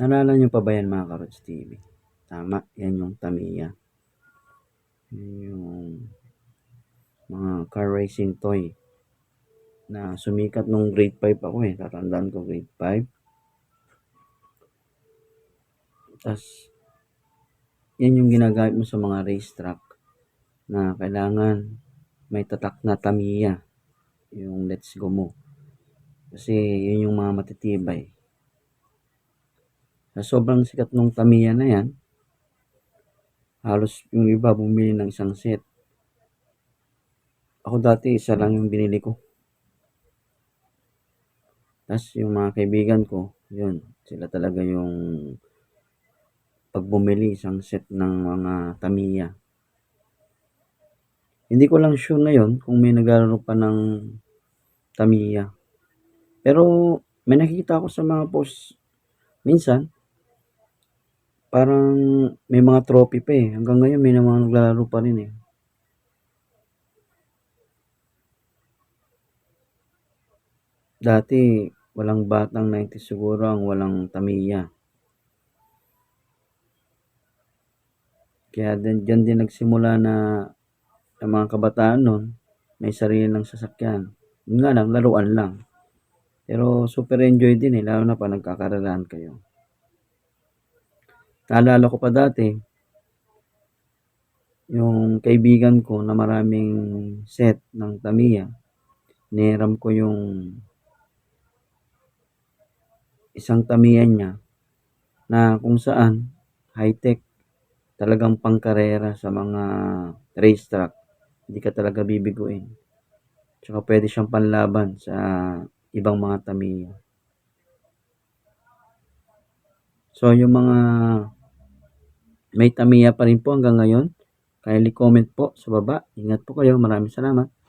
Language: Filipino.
Naalala niyo pa ba yan mga Karods TV? Tama, yan yung Tamiya. Yung mga car racing toy na sumikat nung grade 5 ako eh. Tatandaan ko grade 5. Tapos, yan yung ginagamit mo sa mga racetrack na kailangan may tatak na Tamiya yung let's go mo. Kasi yun yung mga matitibay. Sa sobrang sikat nung Tamiya na yan, halos yung iba bumili ng isang set. Ako dati isa lang yung binili ko. Tapos yung mga kaibigan ko, yun, sila talaga yung pag bumili isang set ng mga Tamiya. Hindi ko lang sure ngayon kung may naglalaro pa ng Tamiya. Pero may nakikita ako sa mga post minsan, parang may mga trophy pa eh. Hanggang ngayon may mga naglalaro pa rin eh. Dati, walang batang 90 siguro ang walang Tamiya. Kaya din, dyan din nagsimula na ang mga kabataan nun, may sarili ng sasakyan. Yun nga lang, laruan lang. Pero super enjoy din eh, lalo na pa nagkakaralahan kayo. Naalala ko pa dati, yung kaibigan ko na maraming set ng Tamiya, niram ko yung isang Tamiya niya na kung saan high-tech talagang pangkarera sa mga racetrack. Hindi ka talaga bibiguin. Tsaka pwede siyang panlaban sa ibang mga Tamiya. So, yung mga may Tamiya pa rin po hanggang ngayon, kindly comment po sa baba. Ingat po kayo. Maraming salamat.